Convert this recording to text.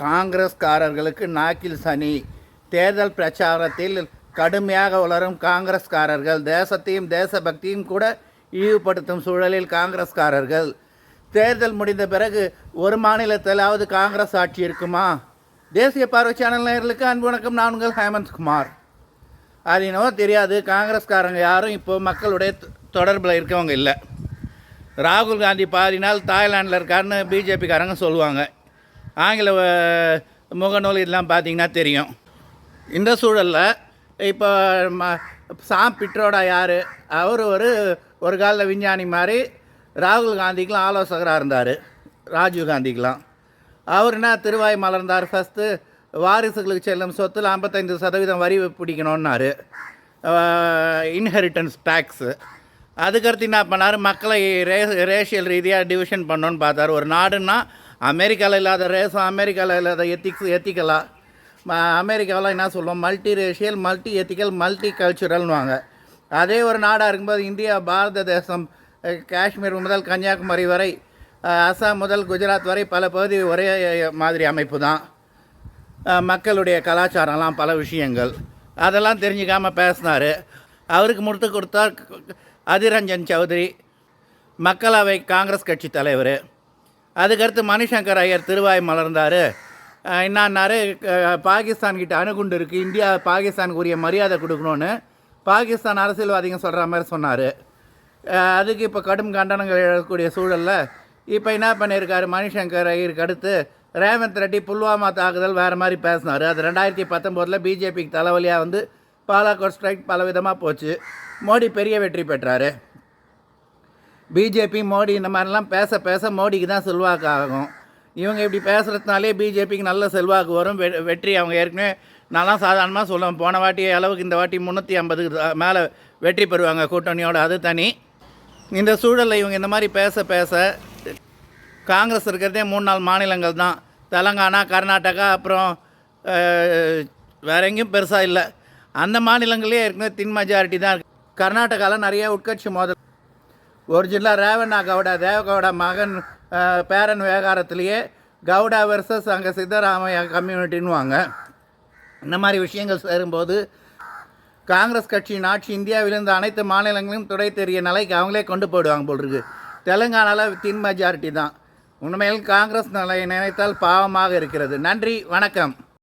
காங்கிரஸ்காரர்களுக்கு நாக்கில் சனி. தேர்தல் பிரச்சாரத்தில் கடுமையாக உலரும் காங்கிரஸ்காரர்கள். தேசத்தையும் தேசபக்தியும் கூட இழிவுபடுத்தும் சூழலில் காங்கிரஸ்காரர்கள். தேர்தல் முடிந்த பிறகு ஒரு மாநிலத்திலாவது காங்கிரஸ் ஆட்சி இருக்குமா? தேசிய பார்வை சேனல் நேர்களுக்கு அன்பு வணக்கம். நான் உங்கள் ஹேமந்த் குமார். அது என்னவோ தெரியாது. காங்கிரஸ்காரங்க யாரும் இப்போ மக்களுடைய தொடர்பில் இருக்கவங்க இல்லை. ராகுல் காந்தி பாதி நாள் தாய்லாண்டில் இருக்காருன்னு பிஜேபிக்காரங்க சொல்லுவாங்க. ஆங்கில முகநூல் இதெல்லாம் பார்த்திங்கன்னா தெரியும். இந்த சூழலில் இப்போ ம சாம் பிட்ரோடா யார்? அவர் ஒரு ஒரு காலில் விஞ்ஞானி மாதிரி ராகுல் காந்திக்கெலாம் ஆலோசகராக இருந்தார். ராஜீவ் காந்திக்கெலாம் அவர் என்ன திருவாய் மலர்ந்தார் ஃபஸ்ட்டு வாரிசுகளுக்கு செல்லும் சொத்தில் ஐம்பத்தைந்து சதவீதம் வரி பிடிக்கணுன்னாரு இன்ஹெரிட்டன்ஸ் டேக்ஸு அதுக்கடுத்து என்ன பண்ணார்? மக்களை ரே ரேஷியல் ரீதியாக டிவிஷன் பண்ணோன்னு பார்த்தார். ஒரு நாடுன்னா அமெரிக்காவில் இல்லாத ரேசம் அமெரிக்காவில் இல்லாத எத்திக்ஸ் எத்திக்கலாக அமெரிக்காவில் என்ன சொல்லுவோம் multi racial multi ethical multi கல்ச்சுரல்னுவாங்க அதே ஒரு நாடாக இருக்கும்போது இந்தியா பாரத தேசம் காஷ்மீர் முதல் கன்னியாகுமரி வரை அசாம் அஸ்ஸாம் முதல் குஜராத் வரை பல பகுதி ஒரே மாதிரி அமைப்பு தான். மக்களுடைய கலாச்சாரம்லாம் பல விஷயங்கள். அதெல்லாம் தெரிஞ்சுக்காமல் பேசினார். அவருக்கு முடித்து கொடுத்தார் அதிரஞ்சன் சௌத்ரி மக்களவை காங்கிரஸ் கட்சி தலைவர். அதுக்கடுத்து மணிசங்கர் ஐயர் திருவாய் மலர்ந்தார். என்னான்னாரு பாகிஸ்தான் கிட்ட அணுகுண்டு இருக்குது இந்தியா பாகிஸ்தானுக்கு உரிய மரியாதை கொடுக்கணும்னு பாகிஸ்தான் அரசியல்வாதிங்க சொல்கிற மாதிரி சொன்னார். அதுக்கு இப்போ கடும் கண்டனங்கள் எழக்கூடிய சூழலில் இப்போ என்ன பண்ணியிருக்காரு மணிசங்கர் ஐயருக்கு அடுத்து ரேவந்த் ரெட்டி புல்வாமா தாக்குதல் வேறு மாதிரி பேசினார். அது ரெண்டாயிரத்தி பத்தொம்போதில் பிஜேபிக்கு தலைவலியாக வந்து பாலாக்கோட் ஸ்ட்ரைக் பல விதமாக போச்சு. மோடி பெரிய வெற்றி பெற்றார். பிஜேபி மோடி இந்த மாதிரிலாம் பேச பேச மோடிக்கு தான் செல்வாக்கு ஆகும். இவங்க இப்படி பேசுகிறதுனாலே பிஜேபிக்கு நல்ல செல்வாக்கு வரும். வெ வெற்றி அவங்க ஏற்கனவே நான்லாம் சாதாரணமாக சொல்லுவேன். போன வாட்டி அளவுக்கு இந்த வாட்டி முந்நூற்றி ஐம்பதுக்கு மேலே வெற்றி பெறுவாங்க கூட்டணியோட அது தனி. இந்த சூழலில் இவங்க இந்த மாதிரி பேச பேச காங்கிரஸ் இருக்கிறதே மூணு நாலு மாநிலங்கள் தான். தெலங்கானா கர்நாடகா அப்புறம் வேற எங்கேயும் பெருசாக இல்லை. அந்த மாநிலங்களே ஏற்கனவே தின் மெஜாரிட்டி தான் இருக்குது கர்நாடகாவில் நிறைய உட்கட்சி மோதல் ஒரிஜினலாக ரேவண்ணா கவுடா தேவகவுடா மகன் பேரன் விவகாரத்திலேயே கவுடா வெர்சஸ் அங்கே சித்தராமையா கம்யூனிட்டின்னுவாங்க. இந்த மாதிரி விஷயங்கள் சேரும்போது காங்கிரஸ் கட்சியின் ஆட்சி இந்தியாவிலிருந்து அனைத்து மாநிலங்களையும் துடை தெரிய நிலைக்கு அவங்களே கொண்டு போயிடுவாங்க போல் இருக்கு. தெலுங்கானாவில் தின் மெஜாரிட்டி தான். உண்மையில் காங்கிரஸ் நிலையை நினைத்தால் பாவமாக இருக்கிறது. நன்றி வணக்கம்.